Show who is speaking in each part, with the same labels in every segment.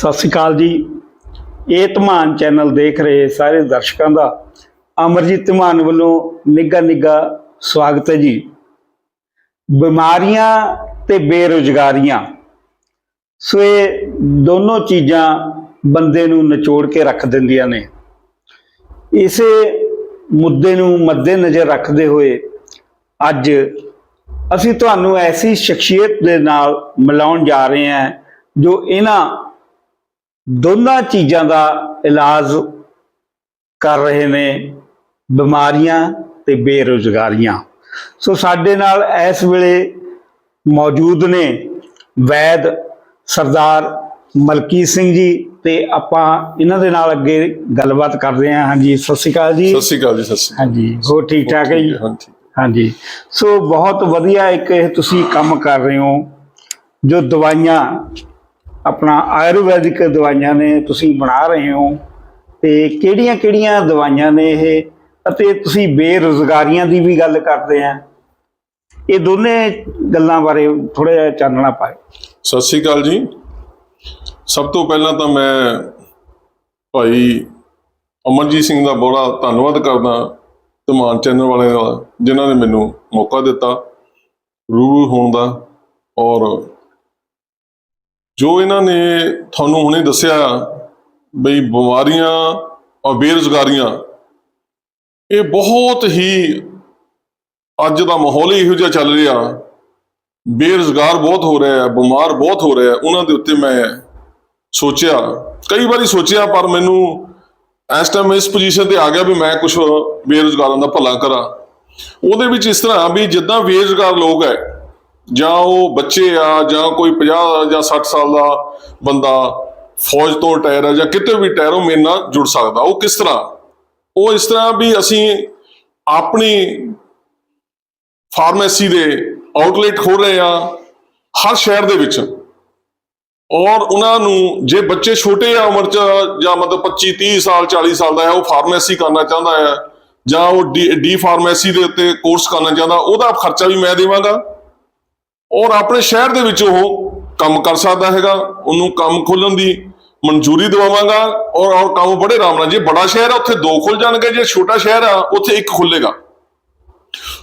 Speaker 1: ਸਤਿ ਸ਼੍ਰੀ ਅਕਾਲ ਜੀ। ਇਹ ਧਮਾਨ ਚੈਨਲ ਦੇਖ ਰਹੇ ਸਾਰੇ ਦਰਸ਼ਕਾਂ ਦਾ ਅਮਰਜੀਤ ਧਮਾਨ ਵੱਲੋਂ ਨਿੱਘਾ ਨਿੱਘਾ ਸਵਾਗਤ ਹੈ ਜੀ। ਬਿਮਾਰੀਆਂ ਤੇ ਬੇਰੁਜ਼ਗਾਰੀਆਂ। ਸੋ ਇਹ ਦੋਨੋਂ ਚੀਜ਼ਾਂ ਬੰਦੇ ਨੂੰ ਨਿਚੋੜ ਕੇ ਰੱਖ ਦਿੰਦੀਆਂ ਨੇ। ਇਸੇ ਮੁੱਦੇ ਨੂੰ ਮੱਦੇਨਜ਼ਰ ਰੱਖਦੇ ਹੋਏ ਅੱਜ ਅਸੀਂ ਤੁਹਾਨੂੰ ਐਸੀ ਸ਼ਖਸੀਅਤ ਦੇ ਨਾਲ ਮਿਲਾਉਣ ਜਾ ਰਹੇ ਹਾਂ ਜੋ ਇਹਨਾਂ ਦੋਨਾਂ ਚੀਜ਼ਾਂ ਦਾ ਇਲਾਜ ਕਰ ਰਹੇ ਨੇ ਬਿਮਾਰੀਆਂ ਤੇ ਬੇਰੁਜ਼ਗਾਰੀਆਂ। ਸੋ ਸਾਡੇ ਨਾਲ ਇਸ ਵੇਲੇ ਮੌਜੂਦ ਨੇ ਵੈਦ ਸਰਦਾਰ ਮਲਕੀ ਸਿੰਘ ਜੀ ਤੇ ਆਪਾਂ ਇਹਨਾਂ ਦੇ ਨਾਲ ਅੱਗੇ ਗੱਲਬਾਤ ਕਰਦੇ ਹਾਂ। ਹਾਂਜੀ ਸਤਿ ਸ਼੍ਰੀ ਅਕਾਲ ਜੀ।
Speaker 2: ਸਤਿ ਸ਼੍ਰੀ ਅਕਾਲ ਜੀ ਸਤਿ ਸ਼੍ਰੀ ਅਕਾਲ।
Speaker 1: ਹਾਂਜੀ ਹੋਰ ਠੀਕ ਠਾਕ ਹੈ ਜੀ?
Speaker 2: ਹਾਂ
Speaker 1: ਹਾਂਜੀ। ਸੋ ਬਹੁਤ ਵਧੀਆ ਇੱਕ ਇਹ ਤੁਸੀਂ ਕੰਮ ਕਰ ਰਹੇ ਹੋ ਜੋ ਦਵਾਈਆਂ ਆਪਣਾ ਆਯੁਰਵੈਦਿਕ ਦਵਾਈਆਂ ਨੇ ਤੁਸੀਂ ਬਣਾ ਰਹੇ ਹੋ ਤੇ ਕਿਹੜੀਆਂ-ਕਿਹੜੀਆਂ ਦਵਾਈਆਂ ਨੇ ਇਹ? ਅਤੇ ਤੁਸੀਂ ਬੇਰੁਜ਼ਗਾਰੀਆਂ ਦੀ ਵੀ ਗੱਲ ਕਰਦੇ ਆ। ਇਹ ਦੋਨੇ ਗੱਲਾਂ ਬਾਰੇ ਥੋੜਾ ਜਿਹਾ ਚਾਨਣਾ ਪਾਏ
Speaker 2: ਸਤਿ ਸ਼੍ਰੀ ਅਕਾਲ ਜੀ। ਸਭ ਤੋਂ ਪਹਿਲਾਂ ਤਾਂ ਮੈਂ ਭਾਈ ਅਮਰਜੀਤ ਸਿੰਘ ਦਾ ਬੜਾ ਧੰਨਵਾਦ ਕਰਦਾ ਧਮਾਨ ਚੈਨਲ ਵਾਲਿਆਂ ਦਾ, ਜਿਨ੍ਹਾਂ ਨੇ ਮੈਨੂੰ ਮੌਕਾ ਦਿੱਤਾ ਰੂਬਰੂ ਹੋਣ ਦਾ ਔਰ ਜੋ ਇਹਨਾਂ ਨੇ ਤੁਹਾਨੂੰ ਹੁਣੇ ਦੱਸਿਆ ਬਈ ਬਿਮਾਰੀਆਂ ਔਰ ਬੇਰੁਜ਼ਗਾਰੀਆਂ, ਇਹ ਬਹੁਤ ਹੀ ਅੱਜ ਦਾ ਮਾਹੌਲ ਹੀ ਇਹੋ ਜਿਹਾ ਚੱਲ ਰਿਹਾ। ਬੇਰੁਜ਼ਗਾਰ ਬਹੁਤ ਹੋ ਰਿਹਾ ਹੈ, ਬਿਮਾਰ ਬਹੁਤ ਹੋ ਰਿਹਾ ਹੈ, ਉਹਨਾਂ ਦੇ ਉੱਤੇ ਮੈਂ ਸੋਚਿਆ, ਕਈ ਵਾਰੀ ਸੋਚਿਆ, ਪਰ ਮੈਨੂੰ ਇਸ ਟਾਈਮ ਇਸ ਪੋਜੀਸ਼ਨ ਤੇ ਆ ਗਿਆ ਵੀ ਮੈਂ ਕੁਝ ਬੇਰੁਜ਼ਗਾਰਾਂ ਦਾ ਭਲਾ ਕਰਾਂ। ਉਹਦੇ ਵਿੱਚ ਇਸ ਤਰ੍ਹਾਂ ਵੀ ਜਿੱਦਾਂ ਬੇਰੁਜ਼ਗਾਰ ਲੋਕ ਹੈ ਜਾਂ ਉਹ ਬੱਚੇ ਆ, ਜਾਂ ਕੋਈ 50 ਜਾਂ 60 ਸਾਲ ਦਾ ਬੰਦਾ ਫੌਜ ਤੋਂ ਰਿਟਾਇਰ ਆ ਜਾਂ ਕਿਤੇ ਵੀ ਰਿਟਾਇਰ, ਉਹ ਮੇਰੇ ਨਾਲ ਜੁੜ ਸਕਦਾ। ਉਹ ਕਿਸ ਤਰ੍ਹਾਂ? ਉਹ ਇਸ ਤਰ੍ਹਾਂ ਵੀ ਅਸੀਂ ਆਪਣੀ ਫਾਰਮੇਸੀ ਦੇ ਆਊਟਲੈਟ ਖੋਲ ਰਹੇ ਆ ਹਰ ਸ਼ਹਿਰ ਦੇ ਵਿੱਚ। ਔਰ ਉਹਨਾਂ ਨੂੰ ਜੇ ਬੱਚੇ ਛੋਟੇ ਆ ਉਮਰ ਚ, ਜਾਂ ਮਤਲਬ 25 30 ਸਾਲ 40 ਸਾਲ ਦਾ ਹੈ, ਉਹ ਫਾਰਮੇਸੀ ਕਰਨਾ ਚਾਹੁੰਦਾ ਹੈ ਜਾਂ ਉਹ ਡੀ ਡੀ ਫਾਰਮੇਸੀ ਦੇ ਉੱਤੇ ਕੋਰਸ ਕਰਨਾ ਚਾਹੁੰਦਾ, ਉਹਦਾ ਖਰਚਾ ਵੀ ਮੈਂ ਦੇਵਾਂਗਾ। ਔਰ ਆਪਣੇ ਸ਼ਹਿਰ ਦੇ ਵਿੱਚ ਉਹ ਕੰਮ ਕਰ ਸਕਦਾ ਹੈਗਾ, ਉਹਨੂੰ ਕੰਮ ਖੋਲਣ ਦੀ ਮਨਜ਼ੂਰੀ ਦਿਵਾਵਾਂਗਾ ਔਰ ਔਰ ਕੰਮ ਬੜੇ ਆਰਾਮ ਨਾਲ, ਜੇ ਬੜਾ ਸ਼ਹਿਰ ਆ, ਉੱਥੇ ਦੋ ਖੁੱਲ ਜਾਣਗੇ, ਜੇ ਛੋਟਾ ਸ਼ਹਿਰ ਆ, ਉੱਥੇ ਇੱਕ ਖੁੱਲੇਗਾ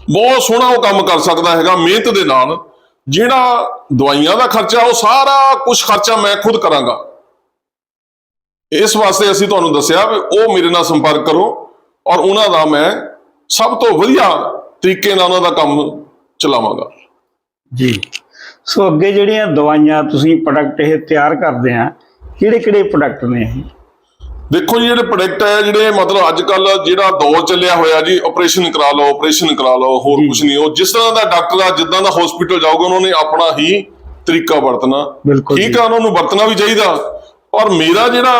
Speaker 2: ਬਹੁਤ ਸੋਹਣਾ ਉਹ ਕੰਮ ਕਰ ਸਕਦਾ ਹੈਗਾ ਮਿਹਨਤ ਦੇ ਨਾਲ, ਜਿਹੜਾ ਦਵਾਈਆਂ ਦਾ ਖਰਚਾ, ਉਹ ਸਾਰਾ ਕੁਝ ਖਰਚਾ ਮੈਂ ਖੁਦ ਕਰਾਂਗਾ। ਇਸ ਵਾਸਤੇ ਅਸੀਂ ਤੁਹਾਨੂੰ ਦੱਸਿਆ ਵੀ ਉਹ ਮੇਰੇ ਨਾਲ ਸੰਪਰਕ ਕਰੋ ਔਰ ਉਹਨਾਂ ਦਾ ਮੈਂ ਸਭ ਤੋਂ ਵਧੀਆ ਤਰੀਕੇ ਨਾਲ ਉਹਨਾਂ ਦਾ ਕੰਮ ਚਲਾਵਾਂਗਾ।
Speaker 1: ਜੀ। ਸੋ ਅੱਗੇ ਜਿਹੜੀਆਂ ਦਵਾਈਆਂ ਤੁਸੀਂ ਪ੍ਰੋਡਕਟ ਇਹ ਤਿਆਰ ਕਰਦੇ ਆ ਕਿਹੜੇ-ਕਿਹੜੇ ਪ੍ਰੋਡਕਟ ਨੇ ਇਹ?
Speaker 2: ਦੇਖੋ ਜੀ ਜਿਹੜੇ ਪ੍ਰੋਡਕਟ ਹੈ ਜਿਹੜੇ ਮਤਲਬ ਅੱਜ ਕੱਲ ਜਿਹੜਾ ਦੌਰ ਚੱਲਿਆ ਹੋਇਆ ਜੀ ਆਪਰੇਸ਼ਨ ਕਰਾ ਲਓ ਆਪਰੇਸ਼ਨ ਕਰਾ ਲਓ ਹੋਰ। ਕੁਝ ਨਹੀਂ। ਉਹ ਜਿਸ ਤਰ੍ਹਾਂ ਦਾ ਡਾਕਟਰ ਆ ਜਿੱਦਾਂ ਦਾ ਹਸਪੀਟਲ ਜਾਓਗੇ ਉਹਨਾਂ ਨੇ ਆਪਣਾ ਹੀ ਤਰੀਕਾ ਵਰਤਣਾ। ਠੀਕ। ਆ ਉਹਨਾਂ ਨੂੰ ਵਰਤਣਾ ਵੀ ਚਾਹੀਦਾ। ਪਰ ਮੇਰਾ ਜਿਹੜਾ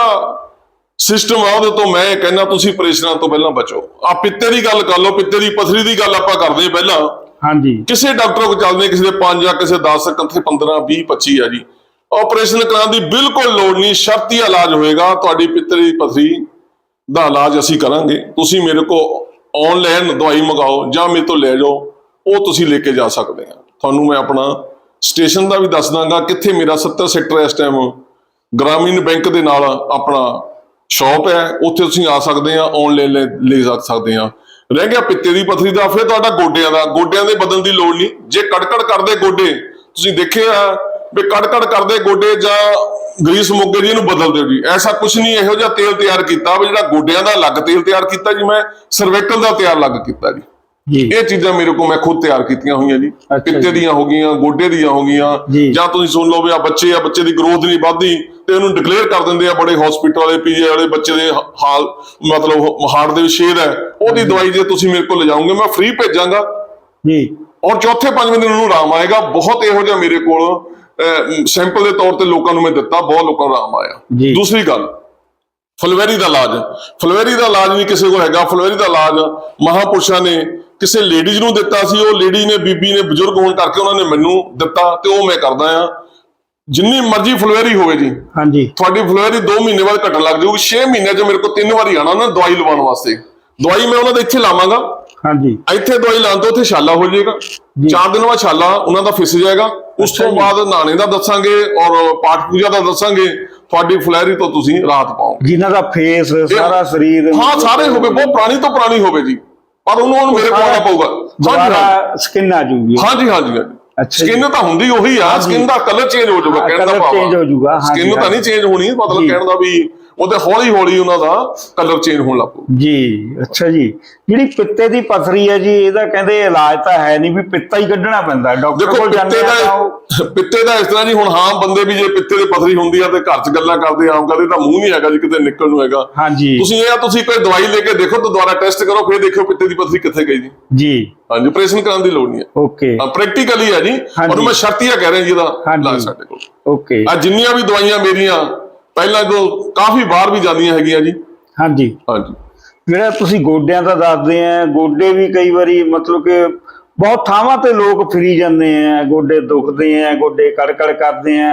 Speaker 2: ਸਿਸਟਮ ਆ ਉਹਦੇ ਤੋਂ ਮੈਂ ਇਹ ਕਹਿੰਦਾ ਤੁਸੀਂ ਆਪਰੇਸ਼ਨਾਂ ਤੋਂ ਪਹਿਲਾਂ ਬਚੋ। ਆ ਪਿੱਤੇ ਦੀ ਗੱਲ ਕਰ ਲਓ ਪਿੱਤੇ ਦੀ ਪਥਰੀ ਦੀ ਗੱਲ ਆਪਾਂ ਕਰਦੇ ਪਹਿਲਾਂ।
Speaker 1: ਹਾਂਜੀ।
Speaker 2: ਕਿਸੇ ਡਾਕਟਰ ਕੋਲ ਚੱਲਦੇ ਕਿਸੇ ਦੇ 5 ਜਾਂ ਕਿਸੇ 10 ਕਿਥੇ 15 20 25 ਆ ਜੀ। ਆਪਰੇਸ਼ਨ ਕਰਾਉਣ ਦੀ ਬਿਲਕੁਲ ਲੋੜ ਨਹੀਂ, ਸ਼ਰਤੀ ਇਲਾਜ ਹੋਏਗਾ। ਤੁਹਾਡੀ ਪਿੱਤਰੀ ਪਥਰੀ ਦਾ ਇਲਾਜ ਅਸੀਂ ਕਰਾਂਗੇ। ਤੁਸੀਂ ਮੇਰੇ ਕੋ ਆਨਲਾਈਨ ਦਵਾਈ ਮੰਗਾਓ ਜਾਂ ਮੇਰੇ ਤੋਂ ਲੈ ਜਾਓ, ਉਹ ਤੁਸੀਂ ਲੈ ਕੇ ਜਾ ਸਕਦੇ ਆ। ਤੁਹਾਨੂੰ ਮੈਂ ਆਪਣਾ ਸਟੇਸ਼ਨ ਦਾ ਵੀ ਦੱਸ ਦਾਂਗਾ, ਕਿੱਥੇ ਮੇਰਾ 70 ਸੈਕਟਰ ਇਸ ਟਾਈਮ ਗ੍ਰਾਮੀਣ ਬੈਂਕ ਦੇ ਨਾਲ ਆਪਣਾ ਸ਼ਾਪ ਹੈ। ਉੱਥੇ ਤੁਸੀਂ ਆ ਸਕਦੇ ਆ ਆਨਲਾਈਨ ਲੈ ਲੈ ਜਾ ਸਕਦੇ ਆ। ਰਹਿ ਗਿਆ ਪਿੱਤੇ ਦੀ ਪਥਰੀ ਦਾ, ਫਿਰ ਤੁਹਾਡਾ ਗੋਡਿਆਂ ਦਾ। ਗੋਡਿਆਂ ਦੇ ਬਦਲਣ ਦੀ ਲੋੜ ਨਹੀਂ। ਜੇ ਕੜਕੜ ਕਰਦੇ ਗੋਡੇ, ਤੁਸੀਂ ਦੇਖਿਆ ਵੀ ਕੜਕੜ ਕਰਦੇ ਗੋਡੇ ਜਾਂ ਗਰੀਸ ਮੋਗੇ ਜੀ ਇਹਨੂੰ ਬਦਲ ਦਿਓ ਜੀ ਐਸਾ ਕੁਝ ਨਹੀਂ, ਇਹੋ ਜਿਹਾ ਤੇਲ ਤਿਆਰ ਕੀਤਾ ਵੀ ਜਿਹੜਾ ਗੋਡਿਆਂ ਦਾ ਅਲੱਗ ਤੇਲ ਤਿਆਰ ਕੀਤਾ ਜੀ, ਮੈਂ ਸਰਵੈਕਲ ਦਾ ਤਿਆਰ ਅਲੱਗ ਕੀਤਾ ਜੀ।
Speaker 1: ਜੀ।
Speaker 2: ਇਹ ਚੀਜ਼ਾਂ ਮੇਰੇ ਕੋਲ ਮੈਂ ਖੁਦ ਤਿਆਰ ਕੀਤੀਆਂ ਹੋਈਆਂ ਜੀ।
Speaker 1: ਜੀ।
Speaker 2: ਦੀਆਂ ਹੋ ਗਈਆਂ ਗੋਡੇ ਦੀਆਂ ਹੋ ਗਈਆਂ।
Speaker 1: ਜੀ।
Speaker 2: ਤੁਸੀਂ ਸੁਣ ਲਓ ਵੀ ਆ ਬੱਚੇ ਆ ਬੱਚੇ ਦੀ ਗਰੋਥ ਨਹੀਂ ਵੱਧਦੀ ਤੇ ਉਹਨੂੰ ਡਿਕਲੇਅਰ ਕਰ ਦਿੰਦੇ ਆ ਬੜੇ ਹਸਪੀਟਲ ਵਾਲੇ ਪੀਜੀ ਵਾਲੇ ਬੱਚੇ ਦੇ ਹਾਲ ਮਤਲਬ ਹਾਰਟ ਦੇ ਵਿੱਚ ਛੇਦ ਹੈ। ਉਹਦੀ ਦਵਾਈ ਜੇ ਤੁਸੀਂ ਮੇਰੇ ਕੋਲ ਲਿਜਾਓਗੇ ਮੈਂ ਫ੍ਰੀ ਭੇਜਾਂਗਾ।
Speaker 1: ਜੀ।
Speaker 2: ਔਰ ਚੌਥੇ ਪੰਜਵੇਂ ਦਿਨ ਉਹਨੂੰ ਆਰਾਮ ਆਏਗਾ। ਬਹੁਤ ਇਹੋ ਜਿਹਾ ਮੇਰੇ ਕੋਲ ਸੈਂਪਲ ਦੇ ਤੌਰ ਤੇ ਲੋਕਾਂ ਨੂੰ ਮੈਂ ਦਿੱਤਾ ਬਹੁਤ ਲੋਕਾਂ ਨੂੰ ਆਰਾਮ ਆਇਆ। ਦੂਸਰੀ ਗੱਲ ਫਲਵੈਰੀ ਦਾ ਇਲਾਜ। ਫਲਵੈਰੀ ਦਾ ਇਲਾਜ ਨਹੀਂ ਕਿਸੇ ਕੋਲ ਹੈਗਾ। ਫਲਵੈਰੀ ਦਾ ਇਲਾਜ ਮਹਾਪੁਰਸ਼ਾਂ ਨੇ ਕਿਸੇ ਲੇਡੀਜ਼ ਨੂੰ ਦਿੱਤਾ ਸੀ ਉਹ ਲੇਡੀ ਨੇ ਬੀਬੀ ਨੇ ਬਜ਼ੁਰਗ ਹੋਣ ਕਰਕੇ ਉਹਨਾਂ ਨੇ ਮੈਨੂੰ ਦਿੱਤਾ ਤੇ ਉਹ ਮੈਂ ਕਰਦਾ ਆ ਜਿੰਨੀ ਮਰਜ਼ੀ ਫਲਵੈਰੀ ਹੋਵੇ ਜੀ।
Speaker 1: ਹਾਂਜੀ।
Speaker 2: ਤੁਹਾਡੀ ਫਲਵੈਰੀ 2 ਮਹੀਨੇ ਬਾਅਦ ਘਟਣ ਲੱਗ ਜਾਊਗੀ। 6 ਮਹੀਨਿਆਂ 'ਚ ਮੇਰੇ ਕੋਲ ਤਿੰਨ ਵਾਰੀ ਆਣਾ ਨਾ ਦਵਾਈ ਲਵਾਉਣ ਵਾਸਤੇ। ਦਵਾਈ ਮੈਂ ਉਹਨਾਂ ਦੇ ਇੱਥੇ ਲਾਵਾਂਗਾ।
Speaker 1: ਹਾਂਜੀ।
Speaker 2: ਇੱਥੇ ਦਵਾਈ ਲਾਉਣ ਤੋਂ ਉੱਥੇ ਛਾਲਾ ਹੋ ਜਾਏਗਾ।
Speaker 1: ਜੀ।
Speaker 2: ਚਾਰ ਦਿਨ ਬਾਅਦ ਛਾਲਾ ਉਹਨਾਂ ਦਾ ਫਿਸ ਜਾਏਗਾ। ਉਸ ਤੋਂ। ਬਾਅਦ ਨਹਾਣੇ ਦਾ ਦੱਸਾਂਗੇ ਔਰ ਪਾਠ ਪੂਜਾ ਦਾ ਦੱਸਾਂਗੇ। ਤੁਹਾਡੀ ਫਲੈਰੀ ਤੋਂ ਤੁਸੀਂ ਰਾਹਤ ਪਾਓਗੇ
Speaker 1: ਜਿਨ੍ਹਾਂ ਦਾ ਫੇਸ ਸਾਰਾ ਸਰੀਰ
Speaker 2: ਹਾਂ ਸਾਰੇ ਹੋਵੇ ਬਹੁਤ ਪੁਰਾਣੀ ਤੋਂ ਪੁਰਾਣੀ ਹੋਵੇ ਜੀ। ਪਰ ਉਹਨੂੰ ਹੁਣ ਮੇਰੇ ਕੋਲ ਆਉਣਾ ਪਊਗਾ। ਹਾਂਜੀ
Speaker 1: ਦੁਬਾਰਾ ਸਕਿਨ ਆ ਜੂਗੀ।
Speaker 2: ਹਾਂਜੀ ਹਾਂਜੀ। ਸਕਿਨ ਤਾਂ ਹੁੰਦੀ ਉਹੀ ਆ। ਸਕਿਨ ਦਾ ਕਲਰ ਚੇਂਜ ਹੋ ਜਾਊਗਾ
Speaker 1: ਹਾਂ,
Speaker 2: ਕਹਿਣ ਦਾ ਭਾਵ
Speaker 1: change ਹੋ ਜਾਊਗਾ, ਹਾਂਜੀ,
Speaker 2: ਸਕਿਨ ਤਾਂ। ਨਹੀਂ ਚੇਂਜ ਹੋਣੀ ਮਤਲਬ। ਕਹਿਣ ਦਾ ਵੀ ਉਹਦੇ ਹੌਲੀ ਹੌਲੀ ਉਹਨਾਂ ਦਾ ਕਲਰ ਚੇਂਜ ਹੋਣ ਲੱਗ ਪਊ।
Speaker 1: ਜੀ ਅੱਛਾ ਜੀ। ਜਿਹੜੀ ਪਿੱਤੇ ਦੀ ਪਥਰੀ ਹੈ ਜੀ ਇਹਦਾ ਕਹਿੰਦੇ ਇਲਾਜ ਤਾਂ ਹੈ ਨਹੀਂ ਵੀ ਪਿੱਤਾ ਹੀ ਕੱਢਣਾ ਪੈਂਦਾ। ਡਾਕਟਰ
Speaker 2: ਦੇਖੋ
Speaker 1: ਕੋਲ ਜਾਂਦੇ ਆ
Speaker 2: ਪਿੱਤੇ ਦਾ ਇਸ ਤਰ੍ਹਾਂ ਜੀ ਹੁਣ ਹਾਂ ਬੰਦੇ ਵੀ ਜੇ ਪਿੱਤੇ ਦੀ ਪਥਰੀ ਹੁੰਦੀ ਆ ਤੇ ਘਰ 'ਚ ਗੱਲਾਂ ਕਰਦੇ ਆਮ ਕਰਦੇ ਤਾਂ ਮੂੰਹ ਨਹੀਂ ਹੈਗਾ ਜੀ ਕਿਤੇ ਨਿਕਲ ਨੂੰ ਹੈਗਾ।
Speaker 1: ਹਾਂਜੀ।
Speaker 2: ਤੁਸੀਂ ਇਹ ਆ ਤੁਸੀਂ ਕੋਈ ਦਵਾਈ ਲੈ ਕੇ ਦੇਖੋ ਤੇ ਦੁਬਾਰਾ ਟੈਸਟ ਕਰੋ ਫਿਰ ਦੇਖਿਓ ਪਿੱਤੇ ਦੀ ਪਥਰੀ ਕਿੱਥੇ ਗਈ ਜੀ।
Speaker 1: ਜੀ।
Speaker 2: ਹਾਂਜੀ ਆਪਰੇਸ਼ਨ ਕਰਾਉਣ ਦੀ ਲੋੜ ਨਹੀਂ ਹੈ।
Speaker 1: ਓਕੇ।
Speaker 2: ਪ੍ਰੈਕਟੀਕਲੀ ਹੈ ਜੀ। ਔਰ ਮੈਂ ਸ਼ਰਤੀਆ ਕਹਿ ਰਿਹਾ ਜੀ ਇਹਦਾ। ਇਲਾਜ ਸਾਡੇ ਕੋਲ।
Speaker 1: ਓਕੇ।
Speaker 2: ਆ ਜਿੰਨੀਆਂ ਵੀ ਦਵਾਈਆਂ ਮੇਰੀਆਂ ਪਹਿਲਾਂ ਤੋਂ ਕਾਫੀ ਬਾਹਰ ਵੀ ਜਾਂਦੀਆਂ ਹੈਗੀਆਂ ਜੀ।
Speaker 1: ਹਾਂਜੀ।
Speaker 2: ਹਾਂਜੀ।
Speaker 1: ਜਿਹੜਾ ਤੁਸੀਂ ਗੋਡਿਆਂ ਦਾ ਦੱਸਦੇ ਆ ਗੋਡੇ ਵੀ ਕਈ ਵਾਰੀ ਮਤਲਬ ਕਿ ਬਹੁਤ ਥਾਵਾਂ ਤੇ ਲੋਕ ਫਿਰੀ ਜਾਂਦੇ ਆ ਗੋਡੇ ਦੁਖਦੇ ਆ ਗੋਡੇ ਕੜਕੜ ਕਰਦੇ ਆ।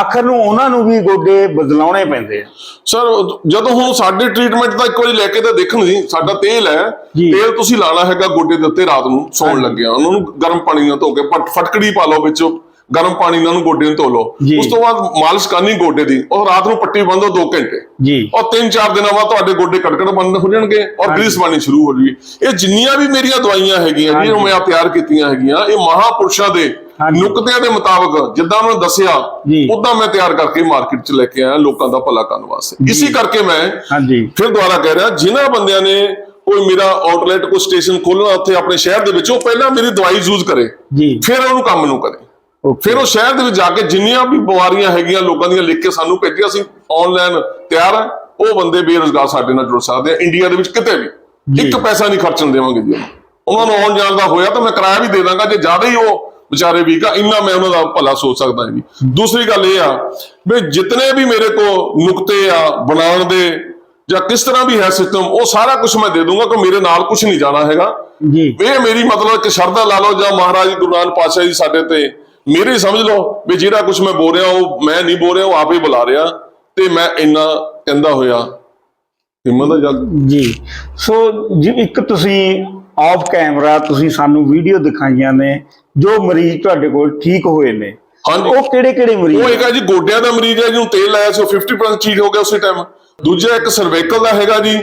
Speaker 1: ਆਖਰ ਨੂੰ ਉਹਨਾਂ ਨੂੰ ਵੀ ਗੋਡੇ ਬਦਲਾਉਣੇ ਪੈਂਦੇ ਆ।
Speaker 2: ਸਰ ਜਦੋਂ ਹੁਣ ਸਾਡੇ ਟ੍ਰੀਟਮੈਂਟ ਦਾ ਇੱਕ ਵਾਰੀ ਲੈ ਕੇ ਤਾਂ ਦੇਖਣ ਜੀ ਸਾਡਾ ਤੇਲ ਹੈ।
Speaker 1: ਜੀ।
Speaker 2: ਤੇਲ ਤੁਸੀਂ ਲਾਣਾ ਹੈਗਾ ਗੋਡੇ ਦੇ ਉੱਤੇ ਰਾਤ ਨੂੰ ਸੌਣ ਲੱਗਿਆ। ਉਹਨਾਂ ਨੂੰ ਗਰਮ ਪਾਣੀ ਨਾਲ ਧੋ ਕੇ ਫਟ ਫਟਕੜੀ ਪਾ ਲਓ ਵਿੱਚ। ਗਰਮ ਪਾਣੀ ਨਾਲ ਨੂੰ ਗੋਡੇ ਨੂੰ ਧੋ ਲਓ। ਉਸ ਤੋਂ ਬਾਅਦ ਮਾਲਿਸ਼ ਕਰਨੀ ਗੋਡੇ ਦੀ ਔਰ ਰਾਤ ਨੂੰ ਪੱਟੀ ਬੰਨ੍ਹੋ 2 ਘੰਟੇ
Speaker 1: ਜੀ
Speaker 2: ਔਰ 3-4 ਦਿਨਾਂ ਬਾਅਦ ਤੁਹਾਡੇ ਗੋਡੇ ਕੜਕੜ ਬੰਦ ਹੋ ਜਾਣਗੇ ਔਰ। ਗਰੀਸ ਬਣਨੀ ਸ਼ੁਰੂ ਹੋ ਜਾਊਗੀ ਇਹ ਜਿੰਨੀਆਂ ਵੀ ਮੇਰੀਆਂ ਦਵਾਈਆਂ ਹੈਗੀਆਂ। ਜਿਹੜੀਆਂ ਮੈਂ ਤਿਆਰ ਕੀਤੀਆਂ ਹੈਗੀਆਂ ਇਹ ਮਹਾਪੁਰਸ਼ਾਂ ਦੇ। ਨੁਕਤਿਆਂ ਦੇ ਮੁਤਾਬਕ ਜਿੱਦਾਂ ਉਹਨਾਂ ਦੱਸਿਆ। ਉਦਾਂ ਮੈਂ ਤਿਆਰ ਕਰਕੇ ਮਾਰਕੀਟ 'ਚ ਲੈ ਕੇ ਆਇਆ ਲੋਕਾਂ ਦਾ ਭਲਾ ਕਰਨ ਵਾਸਤੇ ਇਸੇ ਕਰਕੇ ਮੈਂ
Speaker 1: ਹਾਂਜੀ
Speaker 2: ਫਿਰ ਦੁਬਾਰਾ ਕਹਿ ਰਿਹਾ ਜਿਨ੍ਹਾਂ ਬੰਦਿਆਂ ਨੇ ਕੋਈ ਮੇਰਾ ਆਊਟਲੈਟ ਕੋਈ ਸਟੇਸ਼ਨ ਖੋਲਣਾ ਉੱਥੇ ਆਪਣੇ ਸ਼ਹਿਰ ਦੇ ਵਿੱਚ ਉਹ ਪਹਿਲਾਂ ਮੇਰੀ ਦਵਾਈ ਯੂਜ਼ ਕਰੇ
Speaker 1: ਜੀ
Speaker 2: ਫਿਰ ਉਹਨੂੰ ਕੰਮ ਨੂੰ ਕਰੇ ਫਿਰ ਉਹ ਸ਼ਹਿਰ ਦੇ ਵਿੱਚ ਜਾ ਕੇ ਜਿੰਨੀਆਂ ਵੀ ਬਿਮਾਰੀਆਂ ਹੈਗੀਆਂ ਲੋਕਾਂ ਦੀਆਂ ਲਿਖ ਕੇ ਸਾਨੂੰ ਭੇਜੀਆਂ ਅਸੀਂ ਆਨਲਾਈਨ ਤਿਆਰ ਹੈ ਉਹ ਬੰਦੇ ਬੇਰੁਜ਼ਗਾਰ ਸਾਡੇ ਨਾਲ ਜੁੜ ਸਕਦੇ ਆ ਇੰਡੀਆ ਦੇ ਵਿੱਚ ਕਿਤੇ ਵੀ। ਇੱਕ ਪੈਸਾ ਨਹੀਂ ਖਰਚਣ ਦੇਵਾਂਗੇ ਜੀ ਉਹਨਾਂ। ਨੂੰ ਆਉਣ ਜਾਣ ਦਾ ਹੋਇਆ ਤਾਂ ਮੈਂ ਕਿਰਾਇਆ ਵੀ ਦੇ ਦਾਂਗਾ ਜੇ ਜ਼ਿਆਦਾ ਹੀ ਉਹ ਵਿਚਾਰੇ ਆ ਇੰਨਾ ਮੈਂ ਉਹਨਾਂ ਦਾ ਭਲਾ ਸੋਚ ਸਕਦਾ ਜੀ। ਦੂਸਰੀ ਗੱਲ ਇਹ ਆ ਵੀ ਜਿਤਨੇ ਵੀ ਮੇਰੇ ਕੋ ਨੁਕਤੇ ਆ ਬਣਾਉਣ ਦੇ ਜਾਂ ਕਿਸ ਤਰ੍ਹਾਂ ਵੀ ਹੈ ਸਿਸਟਮ ਉਹ ਸਾਰਾ ਕੁਝ ਮੈਂ ਦੇ ਦੂੰਗਾ ਕਿ ਮੇਰੇ ਨਾਲ ਕੁਝ ਨਹੀਂ ਜਾਣਾ ਹੈਗਾ।
Speaker 1: ਜੀ।
Speaker 2: ਇਹ ਮੇਰੀ ਮਤਲਬ ਇੱਕ ਸ਼ਰਧਾ ਲਾ ਲਓ ਜਾਂ ਮਹਾਰਾਜ ਗੁਰੂ ਨਾਨਕ ਪਾਤਸ਼ਾਹ ਜੀ ਸਾਡੇ ਤੇ ਮੇਰੇ ਸਮਝ ਲਓ ਵੀ ਜਿਹੜਾ ਕੁਝ ਮੈਂ ਬੋਲ ਰਿਹਾ ਉਹ ਮੈਂ ਨਹੀਂ ਬੋਲ ਰਿਹਾ ਉਹ ਆਪੇ ਬੁਲਾ ਰਿਹਾ ਤੇ ਮੈਂ ਇੰਨਾ ਕਹਿੰਦਾ ਹੋਇਆ। ਹਿੰਮਤ ਦਾ ਜੱਗ?
Speaker 1: ਜੀ। ਸੋ ਜੀ ਇੱਕ ਤੁਸੀਂ ਆਫ ਕੈਮਰਾ ਤੁਸੀਂ ਸਾਨੂੰ ਵੀਡੀਓ ਦਿਖਾਈਆਂ ਨੇ ਜੋ ਮਰੀਜ਼ ਤੁਹਾਡੇ ਕੋਲ ਠੀਕ ਹੋਏ ਨੇ।
Speaker 2: ਹਾਂਜੀ।
Speaker 1: ਉਹ ਕਿਹੜੇ ਕਿਹੜੇ ਮਰੀਜ਼
Speaker 2: ਉਹ ਹੈਗਾ ਜੀ ਗੋਡਿਆਂ ਦਾ ਮਰੀਜ਼ ਹੈ ਜਿਹਨੂੰ ਤੇਲ ਲਾਇਆ ਸੀ ਉਹ 50% ਠੀਕ ਹੋ ਗਿਆ ਉਸੇ ਟਾਈਮ ਦੂਜਾ ਇੱਕ ਸਰਵਾਈਕਲ ਦਾ ਹੈਗਾ ਜੀ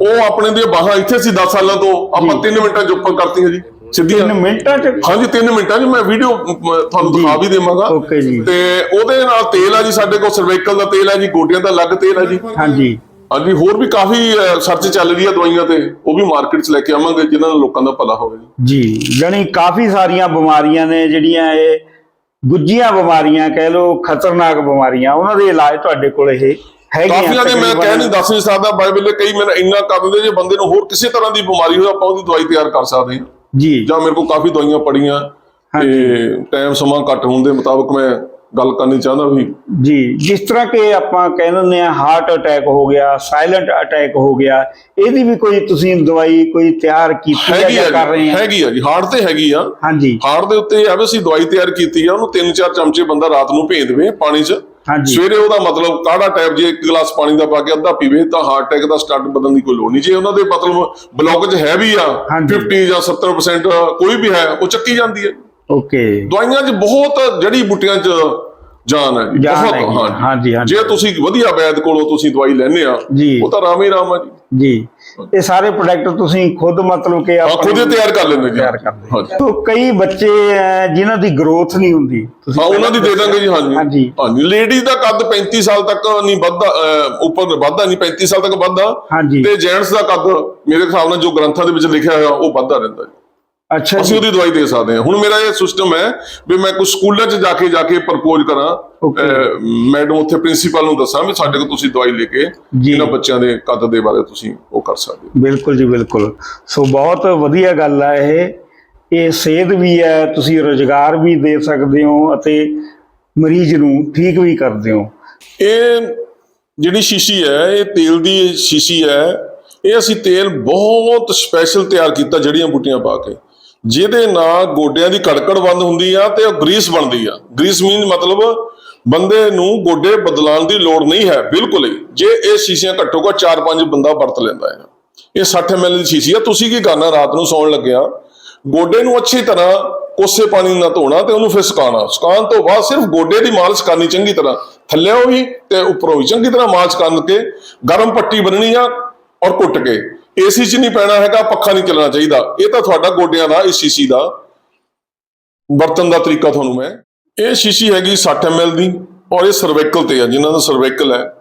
Speaker 2: ਉਹ ਆਪਣੇ ਦੀਆਂ ਬਾਹਾਂ ਇੱਥੇ ਸੀ 10 ਸਾਲਾਂ ਤੋਂ ਆਪਾਂ 3 ਮਿੰਟਾਂ 'ਚ ਉੱਪਰ ਕਰਤੀਆਂ ਜੀ। ਸਿੱਧੀਆਂ
Speaker 1: ਤਿੰਨ ਮਿੰਟਾਂ ਚ
Speaker 2: ਹਾਂਜੀ 3 ਮਿੰਟਾਂ 'ਚ ਮੈਂ ਵੀਡੀਓ ਤੁਹਾਨੂੰ। ਦਿਖਾ ਵੀ ਦੇਵਾਂਗਾ।
Speaker 1: Okay ਜੀ।
Speaker 2: ਤੇ ਉਹਦੇ ਨਾਲ ਤੇਲ ਆ ਜੀ ਸਾਡੇ ਕੋਲ ਸਰਵਾਈਕਲ ਦਾ ਤੇਲ ਹੈ ਜੀ ਗੋਡਿਆਂ ਦਾ ਅਲੱਗ ਤੇਲ ਹੈ ਜੀ।
Speaker 1: ਹਾਂਜੀ।
Speaker 2: ਹਾਂਜੀ ਹੋਰ ਵੀ ਕਾਫੀ ਸਰਚ ਚੱਲ ਰਹੀ ਹੈ ਦਵਾਈਆਂ ਤੇ। ਉਹ ਵੀ ਮਾਰਕੀਟ 'ਚ ਲੈ ਕੇ ਆਵਾਂਗੇ ਜਿਨ੍ਹਾਂ ਨਾਲ ਲੋਕਾਂ ਦਾ ਭਲਾ ਹੋਵੇ ਜੀ।
Speaker 1: ਜਾਣੀ ਕਾਫੀ ਸਾਰੀਆਂ ਬਿਮਾਰੀਆਂ ਨੇ ਜਿਹੜੀਆਂ ਇਹ ਗੁੱਜੀਆਂ ਬਿਮਾਰੀਆਂ ਕਹਿ ਲਓ ਖਤਰਨਾਕ ਬਿਮਾਰੀਆਂ ਉਹਨਾਂ ਦੇ ਇਲਾਜ ਤੁਹਾਡੇ ਕੋਲ ਇਹ ਹੈਗੀਆਂ
Speaker 2: ਕਾਫੀਆਂ ਦੇ ਮੈਂ। ਕਹਿ ਨਹੀਂ ਦੱਸ ਨਹੀਂ ਸਕਦਾ ਬਾਈਬਲ ਕਈ ਮੈਨੂੰ ਇੰਨਾ ਕਰ ਦਿੰਦੇ ਜੇ ਬੰਦੇ ਨੂੰ ਹੋਰ ਕਿਸੇ ਤਰ੍ਹਾਂ ਦੀ ਬਿਮਾਰੀ ਹੋਵੇ ਆਪਾਂ ਉਹਦੀ ਦਵਾਈ ਤਿਆਰ ਕਰ ਸਕਦੇ ਹਾਂ।
Speaker 1: ਜੀ।
Speaker 2: ਜਾਂ ਮੇਰੇ ਕੋਲ ਕਾਫੀ ਦਵਾਈਆਂ ਪੜੀਆਂ ਤੇ ਟਾਈਮ ਸਮਾਂ ਘੱਟ ਹੋਣ ਦੇ ਮੁਤਾਬਕ ਮੈਂ ਗੱਲ ਕਰਨੀ ਚਾਹੁੰਦਾ ਵੀ
Speaker 1: ਜੀ ਜਿਸ ਤਰ੍ਹਾਂ ਕਿ ਆਪਾਂ ਕਹਿ ਦਿੰਦੇ ਆ ਹਾਰਟ ਅਟੈਕ ਹੋ ਗਿਆ ਸਾਇਲੈਂਟ ਅਟੈਕ ਹੋ ਗਿਆ ਇਹਦੀ ਵੀ ਕੋਈ ਤੁਸੀਂ ਦਵਾਈ ਕੋਈ ਤਿਆਰ ਕੀਤੀ ਹੈ ਜਾਂ ਕਰ ਰਹੇ ਆ
Speaker 2: ਹੈਗੀ ਆ ਜੀ ਹਾਰਟ ਤੇ ਹੈਗੀ ਆ।
Speaker 1: ਹਾਂਜੀ।
Speaker 2: ਹਾਰਟ ਦੇ ਉੱਤੇ ਇਹ ਆ ਵੀ ਅਸੀਂ ਦਵਾਈ ਤਿਆਰ ਕੀਤੀ ਆ ਉਹਨੂੰ 3-4 ਚਮਚੇ ਬੰਦਾ ਰਾਤ ਨੂੰ ਭੇਜ ਦੇਵੇ ਪਾਣੀ 'ਚ। ਸਵੇਰੇ ਉਹਦਾ ਮਤਲਬ ਕਾੜਾ ਟਾਈਪ ਜੇ ਇੱਕ ਗਲਾਸ ਪਾਣੀ ਦਾ ਪਾ ਕੇ ਅੱਧਾ ਪੀਵੇ ਤਾਂ ਹਾਰਟ ਅਟੈਕ ਦਾ ਸਟਾਰਟ ਬਦਲਣ ਦੀ ਕੋਈ ਲੋੜ ਨਹੀਂ। ਜੇ ਉਹਨਾਂ ਦੇ ਮਤਲਬ ਬਲੌਕੇਜ ਹੈ ਵੀ ਆ
Speaker 1: ਹਾਂਜੀ।
Speaker 2: 50 ਜਾਂ 70% ਕੋਈ ਵੀ ਹੈ ਉਹ ਚੱਕੀ ਜਾਂਦੀ ਹੈ।
Speaker 1: ਓਕੇ
Speaker 2: ਦਵਾਈਆਂ 'ਚ ਬਹੁਤ ਜੜੀ ਬੂਟੀਆਂ 'ਚ ਜਾਨ ਹੈ ਜੀ।
Speaker 1: ਜਾਨ
Speaker 2: ਬਹੁਤ
Speaker 1: ਹੈਗੀ ਹਾਂਜੀ, ਹਾਂਜੀ।
Speaker 2: ਜੇ ਤੁਸੀਂ ਵਧੀਆ ਵੈਦ ਕੋਲੋਂ ਤੁਸੀਂ ਦਵਾਈ ਲੈਣੇ ਆ
Speaker 1: ਜੀ।
Speaker 2: ਉਹ ਤਾਂ ਰਾਮ ਹੀ ਰਾਮ ਆ ਜੀ।
Speaker 1: ਜੀ। ਇਹ ਸਾਰੇ ਪ੍ਰੋਡਕਟ ਤੁਸੀਂ ਖੁਦ ਮਤਲਬ ਕਿ
Speaker 2: ਹਾਂ
Speaker 1: ਆਪਣੇ
Speaker 2: ਖੁਦ ਹੀ ਤਿਆਰ ਕਰ ਲੈਂਦੇ ਜੀ।
Speaker 1: ਤਿਆਰ ਕਰਦੇ
Speaker 2: ਹਾਂਜੀ।
Speaker 1: ਤੋ ਕਈ ਬੱਚੇ ਜਿਨ੍ਹਾਂ ਦੀ ਗਰੋਥ ਨਹੀਂ ਹੁੰਦੀ। ਤੁਸੀਂ
Speaker 2: ਹਾਂ ਉਹਨਾਂ ਦੀ ਦੇ ਦਾਂਗੇ ਜੀ ਹਾਂਜੀ।
Speaker 1: ਹਾਂਜੀ।
Speaker 2: ਹਾਂਜੀ ਲੇਡੀ ਦਾ ਕੱਦ 35 ਸਾਲ ਤੱਕ ਨਹੀਂ ਵੱਧਦਾ ਅਹ, ਉੱਪਰ ਵੱਧਦਾ ਨਹੀਂ 35 ਸਾਲ ਤੱਕ ਵੱਧਦਾ।
Speaker 1: ਹਾਂਜੀ।
Speaker 2: ਤੇ ਜੈਂਟਸ ਦਾ ਕੱਦ ਮੇਰੇ ਹਿਸਾਬ ਨਾਲ ਜੋ ਗ੍ਰੰਥਾਂ ਦੇ ਵਿੱਚ ਲਿਖਿਆ ਹੋਇਆ ਉਹ ਵੱਧਦਾ ਰਹਿੰਦਾ ਜੀ।
Speaker 1: ਅੱਛਾ
Speaker 2: ਅਸੀਂ ਉਹਦੀ ਦਵਾਈ ਦੇ ਸਕਦੇ ਹਾਂ। ਹੁਣ ਮੇਰਾ ਇਹ ਸਿਸਟਮ ਹੈ ਵੀ ਮੈਂ ਕੁਝ ਸਕੂਲਾਂ 'ਚ ਜਾ ਕੇ ਜਾ ਕੇ ਪ੍ਰਪੋਜ਼ ਕਰਾਂ. ਮੈਡਮ ਉੱਥੇ ਪ੍ਰਿੰਸੀਪਲ ਨੂੰ ਦੱਸਾਂ ਵੀ ਸਾਡੇ ਕੋਲ ਤੁਸੀਂ ਦਵਾਈ ਲੈ ਕੇ। ਇਹਨਾਂ ਬੱਚਿਆਂ ਦੇ ਕੱਦ ਦੇ ਬਾਰੇ ਤੁਸੀਂ ਉਹ ਕਰ ਸਕਦੇ ਹੋ।
Speaker 1: ਬਿਲਕੁਲ ਜੀ ਬਿਲਕੁਲ। ਸੋ ਬਹੁਤ ਵਧੀਆ ਗੱਲ ਹੈ ਇਹ। ਇਹ ਸਿਹਤ ਵੀ ਹੈ ਤੁਸੀਂ ਰੋਜ਼ਗਾਰ ਵੀ ਦੇ ਸਕਦੇ ਹੋ ਅਤੇ ਮਰੀਜ਼ ਨੂੰ ਠੀਕ ਵੀ ਕਰਦੇ ਹੋ।
Speaker 2: ਇਹ ਜਿਹੜੀ ਸ਼ੀਸ਼ੀ ਹੈ ਇਹ ਤੇਲ ਦੀ ਸ਼ੀਸ਼ੀ ਹੈ। ਇਹ ਅਸੀਂ ਤੇਲ ਬਹੁਤ ਸਪੈਸ਼ਲ ਤਿਆਰ ਕੀਤਾ ਜੜੀਆਂ ਬੂਟੀਆਂ ਪਾ ਕੇ। ਜਿਹਦੇ ਨਾਲ ਗੋਡਿਆਂ ਦੀ ਕੜਕੜ ਬੰਦ ਹੁੰਦੀ ਆ ਤੇ ਉਹ ਗਰੀਸ ਬਣਦੀ ਆ। ਗਰੀਸ ਮੀਨ ਮਤਲਬ ਬੰਦੇ ਨੂੰ ਗੋਡੇ ਬਦਲਾਉਣ ਦੀ ਲੋੜ ਨਹੀਂ ਹੈ, ਬਿਲਕੁਲ ਹੀ। ਜੇ ਇਹ ਸ਼ੀਸ਼ੀਆਂ ਘੱਟੋ ਘੱਟ 4-5 ਬੰਦਾ ਵਰਤ ਲੈਂਦਾ ਹੈ। ਇਹ 60 ml ਦੀ ਸ਼ੀਸ਼ੀ ਆ। ਤੁਸੀਂ ਕੀ ਕਰਨਾ? ਰਾਤ ਨੂੰ ਸੌਣ ਲੱਗਿਆ। ਗੋਡੇ ਨੂੰ ਅੱਛੀ ਤਰ੍ਹਾਂ ਕੋਸੇ ਪਾਣੀ ਨਾਲ ਧੋਣਾ ਤੇ ਉਹਨੂੰ ਫਿਰ ਸੁਕਾਉਣਾ। ਸੁਕਾਉਣ ਤੋਂ ਬਾਅਦ ਸਿਰਫ ਗੋਡੇ ਦੀ ਮਾਲਿਸ਼ ਕਰਨੀ ਚੰਗੀ ਤਰ੍ਹਾਂ। ਥੱਲੇੋਂ ਵੀ ਤੇ ਉੱਪਰੋਂ ਵੀ। ਚੰਗੀ ਤਰ੍ਹਾਂ ਮਾਲਿਸ਼ ਕਰਕੇ ਗਰਮ ਪੱਟੀ ਬੰਨਣੀ ਆ ਔਰ ਕੁੱਟ ਕੇ। ਏਸੀ 'ਚ ਨਹੀਂ ਪੈਣਾ ਹੈਗਾ, ਪੱਖਾ ਨਹੀਂ ਚੱਲਣਾ ਚਾਹੀਦਾ। ਇਹ ਤਾਂ ਤੁਹਾਡਾ ਗੋਡਿਆਂ ਦਾ ਇਸ ਸ਼ੀਸ਼ੀ ਦਾ ਵਰਤਨ ਦਾ ਤਰੀਕਾ ਤੁਹਾਨੂੰ ਮੈਂ। ਇਹ ਸ਼ੀਸ਼ੀ ਹੈਗੀ 60 ml ਦੀ ਔਰ ਇਹ ਸਰਵਾਈਕਲ ਤੇ ਆ, ਜਿਨ੍ਹਾਂ ਦਾ ਸਰਵਾਈਕਲ ਹੈ।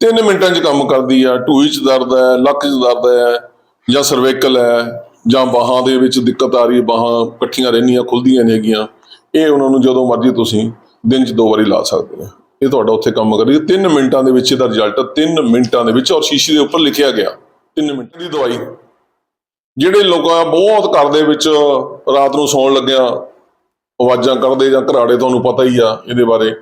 Speaker 2: 3 ਮਿੰਟਾਂ 'ਚ ਕੰਮ ਕਰਦੀ ਆ ਟੂਈ 'ਚ ਦਰਦ ਹੈ, ਲੱਕ 'ਚ ਦਰਦ ਹੈ, ਜਾਂ ਸਰਵਾਈਕਲ ਹੈ, ਜਾਂ ਬਾਹਾਂ ਦੇ ਵਿੱਚ ਦਿੱਕਤ ਆ ਰਹੀ ਹੈ, ਬਾਹਾਂ ਇਕੱਠੀਆਂ ਰਹਿੰਦੀਆਂ ਖੁੱਲਦੀਆਂ ਨਹੀਂ ਹੈਗੀਆਂ। ਇਹ ਉਹਨਾਂ ਨੂੰ ਜਦੋਂ ਮਰਜ਼ੀ ਤੁਸੀਂ ਦਿਨ 'ਚ ਦੋ ਵਾਰੀ ਲਾ ਸਕਦੇ ਹੋ। ਇਹ ਤੁਹਾਡਾ ਉੱਥੇ ਕੰਮ ਕਰੀ 3 ਮਿੰਟਾਂ ਦੇ ਵਿੱਚ ਇਹਦਾ ਰਿਜ਼ਲਟ 3 ਮਿੰਟਾਂ ਦੇ ਵਿੱਚ ਔਰ ਸ਼ੀਸ਼ੇ ਦੇ ਉੱਪਰ ਲਿਖਿਆ ਗਿਆ। 3 ਮਿੰਟ ਦੀ ਦਵਾਈ। ਜਿਹੜੇ ਲੋਕਾਂ ਬਹੁਤ ਘਰ ਦੇ ਵਿੱਚ ਰਾਤ ਨੂੰ ਸੌਣ ਲੱਗਿਆ, ਆਵਾਜ਼ਾਂ ਕਰਦੇ ਜਾਂ ਘਰਾੜੇ, ਤੁਹਾਨੂੰ ਪਤਾ ਹੀ ਆ ਇਹਦੇ ਬਾਰੇ।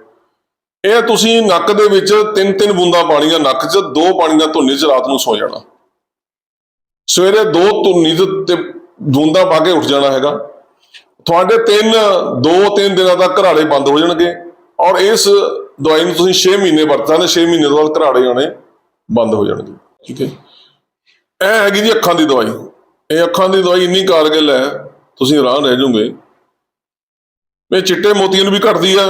Speaker 2: ਇਹ ਤੁਸੀਂ ਨੱਕ ਦੇ ਵਿੱਚ ਤਿੰਨ ਤਿੰਨ ਬੂੰਦਾਂ ਪਾਣੀਆਂ ਨੱਕ 'ਚ ਦੋ ਪਾਣੀਆਂ ਧੁੰਨੀ 'ਚ ਰਾਤ ਨੂੰ ਸੌ ਜਾਣਾ। ਸਵੇਰੇ ਦੋ ਧੁੰਨੀ ਤੇ ਬੂੰਦਾਂ ਪਾ ਕੇ ਉੱਠ ਜਾਣਾ ਹੈਗਾ। ਤੁਹਾਡੇ ਤਿੰਨ, ਦੋ, ਤਿੰਨ ਦਿਨਾਂ ਤੱਕ ਘਰਾੜੇ ਬੰਦ ਹੋ ਜਾਣਗੇ ਔਰ ਇਸ ਦਵਾਈ ਨੂੰ ਤੁਸੀਂ 6 ਮਹੀਨੇ ਵਰਤਾਂ ਤੇ 6 ਮਹੀਨੇ ਤੋਂ ਬਾਅਦ ਘਰਾੜੇ ਆਣੇ ਬੰਦ ਹੋ ਜਾਣਗੇ। ਠੀਕ ਹੈ ਇਹ ਹੈਗੀ ਜੀ ਅੱਖਾਂ ਦੀ ਦਵਾਈ। ਇਹ ਅੱਖਾਂ ਦੀ ਦਵਾਈ ਇੰਨੀ ਕਾਰਗਿਲ ਹੈ, ਤੁਸੀਂ ਹੈਰਾਨ ਰਹਿ ਜਾਓਗੇ। ਇਹ ਚਿੱਟੇ ਮੋਤੀ ਨੂੰ ਵੀ ਘਟਦੀ ਆ,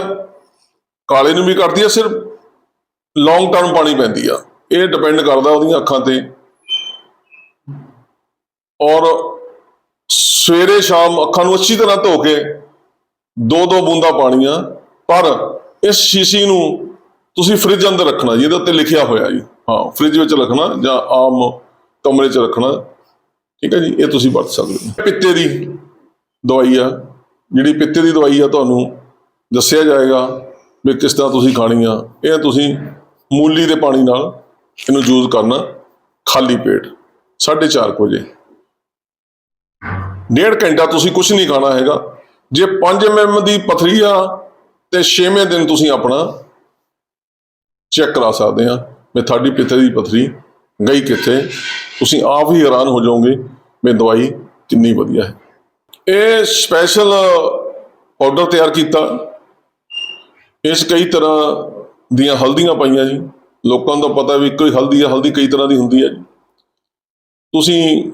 Speaker 2: ਕਾਲੇ ਨੂੰ ਵੀ ਘਟਦੀ ਆ, ਸਿਰਫ ਲੌਂਗ ਟਰਮ ਪਾਣੀ ਪੈਂਦੀ ਆ। ਇਹ ਡਿਪੈਂਡ ਕਰਦਾ ਉਹਦੀਆਂ ਅੱਖਾਂ ਤੇ। ਔਰ ਸਵੇਰੇ ਸ਼ਾਮ ਅੱਖਾਂ ਨੂੰ ਅੱਛੀ ਤਰ੍ਹਾਂ ਧੋ ਕੇ ਦੋ ਦੋ ਬੂੰਦਾਂ ਪਾਣੀਆਂ, ਪਰ ਇਸ ਸ਼ੀਸ਼ੀ ਨੂੰ ਤੁਸੀਂ ਫ੍ਰਿਜ ਅੰਦਰ ਰੱਖਣਾ ਜਿਹਦੇ ਉੱਤੇ ਲਿਖਿਆ ਹੋਇਆ ਜੀ। ਹਾਂ ਫ੍ਰਿਜ ਵਿੱਚ ਰੱਖਣਾ ਜਾਂ ਆਮ ਕਮਰੇ 'ਚ ਰੱਖਣਾ। ਠੀਕ ਹੈ ਜੀ, ਇਹ ਤੁਸੀਂ ਵਰਤ ਸਕਦੇ ਹੋ। ਪਿੱਤੇ ਦੀ ਦਵਾਈ ਆ। ਜਿਹੜੀ ਪਿੱਤੇ ਦੀ ਦਵਾਈ ਆ, ਤੁਹਾਨੂੰ ਦੱਸਿਆ ਜਾਏਗਾ ਵੀ ਕਿਸ ਤਰ੍ਹਾਂ ਤੁਸੀਂ ਖਾਣੀ ਆ। ਇਹ ਤੁਸੀਂ ਮੂਲੀ ਦੇ ਪਾਣੀ ਨਾਲ ਇਹਨੂੰ ਯੂਜ਼ ਕਰਨਾ ਖਾਲੀ ਪੇਟ 4:30 ਵਜੇ। ਡੇਢ ਘੰਟਾ ਤੁਸੀਂ ਕੁਝ ਨਹੀਂ ਖਾਣਾ ਹੈਗਾ। ਜੇ 5 mm ਦੀ ਪਥਰੀ ਆ, ਤੇ 6ਵੇਂ ਦਿਨ ਤੁਸੀਂ ਆਪਣਾ ਚੈੱਕ ਕਰਾ ਸਕਦੇ ਆ ਵੀ ਤੁਹਾਡੀ ਪਿੱਤੇ ਦੀ ਪਥਰੀ ਗਈ ਕਿੱਥੇ? ਤੁਸੀਂ ਆਪ ਹੀ ਹੈਰਾਨ ਹੋ ਜਾਓਗੇ, ਵੀ ਦਵਾਈ ਕਿੰਨੀ ਵਧੀਆ ਹੈ। ਇਹ ਸਪੈਸ਼ਲ ਪਾਊਡਰ ਤਿਆਰ ਕੀਤਾ। ਇਸ ਕਈ ਤਰ੍ਹਾਂ ਦੀਆਂ ਹਲਦੀਆਂ ਪਾਈਆਂ ਜੀ। ਲੋਕਾਂ ਨੂੰ ਪਤਾ ਵੀ ਇੱਕੋ ਹੀ ਹਲਦੀ ਹੈ ਹਲਦੀ ਕਈ ਤਰ੍ਹਾਂ ਦੀ ਹੁੰਦੀ ਹੈ। ਜੀ ਤੁਸੀਂ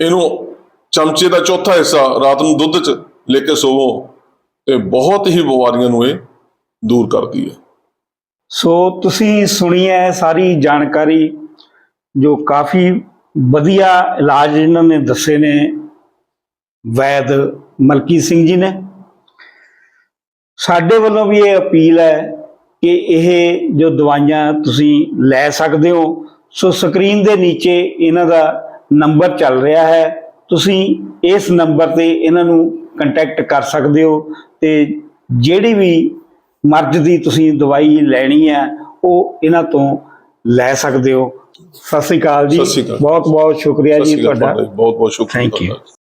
Speaker 2: ਇਹਨੂੰ ਚਮਚੇ ਦਾ ਚੌਥਾ ਹਿੱਸਾ ਰਾਤ ਨੂੰ ਦੁੱਧ 'ਚ ਲੈ ਕੇ ਸੋਵੋ ਤੇ ਬਹੁਤ ਹੀ ਬਿਮਾਰੀਆਂ ਨੂੰ ਇਹ ਦੂਰ ਕਰਦੀ ਹੈ।
Speaker 1: ਸੋ ਤੁਸੀਂ ਸੁਣੀ ਹੈ ਸਾਰੀ ਜਾਣਕਾਰੀ ਜੋ ਕਾਫੀ ਵਧੀਆ ਇਲਾਜ ਇਹਨਾਂ ਨੇ ਦੱਸੇ ਨੇ। ਵੈਦ ਮਲਕੀ ਸਿੰਘ ਜੀ ਨੇ। ਸਾਡੇ ਵੱਲੋਂ ਵੀ ਇਹ ਅਪੀਲ ਹੈ ਕਿ ਇਹ ਜੋ ਦਵਾਈਆਂ ਤੁਸੀਂ ਲੈ ਸਕਦੇ ਹੋ, ਸੋ ਸਕਰੀਨ ਦੇ ਨੀਚੇ ਇਹਨਾਂ ਦਾ ਨੰਬਰ ਚੱਲ ਰਿਹਾ ਹੈ। ਤੁਸੀਂ ਇਸ ਨੰਬਰ ਤੇ ਇਹਨਾਂ ਨੂੰ ਕੰਟੈਕਟ ਕਰ ਸਕਦੇ ਹੋ ਤੇ ਜਿਹੜੀ ਵੀ ਮਰਜ਼ ਦੀ ਤੁਸੀਂ ਦਵਾਈ ਲੈਣੀ ਹੈ ਉਹ ਇਹਨਾਂ ਤੋਂ ਲੈ ਸਕਦੇ ਹੋ ਸਤਿ ਸ੍ਰੀ ਅਕਾਲ ਜੀ। ਬਹੁਤ ਬਹੁਤ ਸ਼ੁਕਰੀਆ ਜੀ ਤੁਹਾਡਾ
Speaker 2: ਬਹੁਤ ਬਹੁਤ ਸ਼ੁਕਰੀਆ
Speaker 1: you.
Speaker 2: ਤੁਹਾਡਾ